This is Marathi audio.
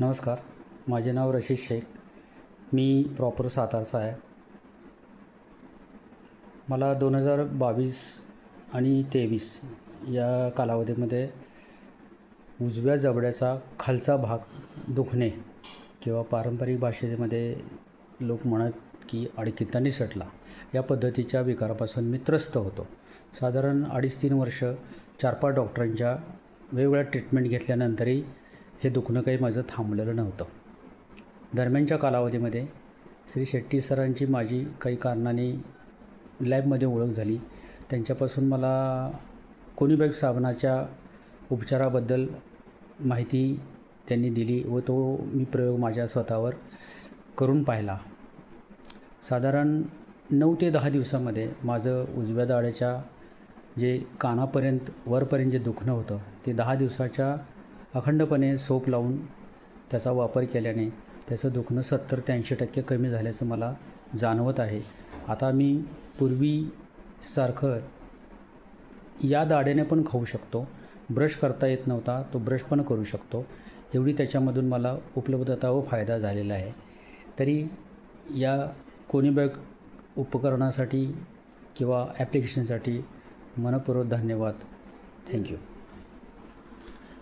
नमस्कार माझे नाव रशीद शेख. मी प्रॉपर सातारचा आहे. मला दोन हजार बावीस आणि तेवीस या कालावधीमध्ये उजव्या जबड्याचा खालचा भाग दुखणे किंवा पारंपरिक भाषेमध्ये लोक म्हणत की अडकितांनी निसटला या पद्धतीच्या विकारापासून मी त्रस्त होतो. साधारण अडीच तीन वर्ष चार पाच डॉक्टरांच्या वेगवेगळ्या ट्रीटमेंट घेतल्यानंतरही हे दुखणं काही माझं थांबलेलं नव्हतं. दरम्यानच्या कालावधीमध्ये श्री शेट्टी सरांची माझी काही कारणाने लॅबमध्ये ओळख झाली. त्यांच्यापासून मला कोणीबॅग साबणाच्या उपचाराबद्दल माहिती त्यांनी दिली व तो मी प्रयोग माझ्या स्वतःवर करून पाहिला. साधारण नऊ ते दहा दिवसामध्ये माझं उजव्या दाड्याच्या जे कानापर्यंत वरपर्यंत जे दुखणं होतं ते दहा दिवसाच्या अखंडपणे सोप लावून त्याचा वापर केल्याने त्याचं दुखणं सत्तर ते ऐंशी टक्के कमी झाल्याचं मला जाणवत आहे. आता मी पूर्वीसारखं या दाढेने पण खाऊ शकतो. ब्रश करता येत नव्हता तो ब्रश पण करू शकतो. एवढी त्याच्यामधून मला उपलब्धता व फायदा झालेला आहे. तरी या कोणीबॅग उपकरणासाठी किंवा ॲप्लिकेशनसाठी मनपूर्वक धन्यवाद. थँक्यू.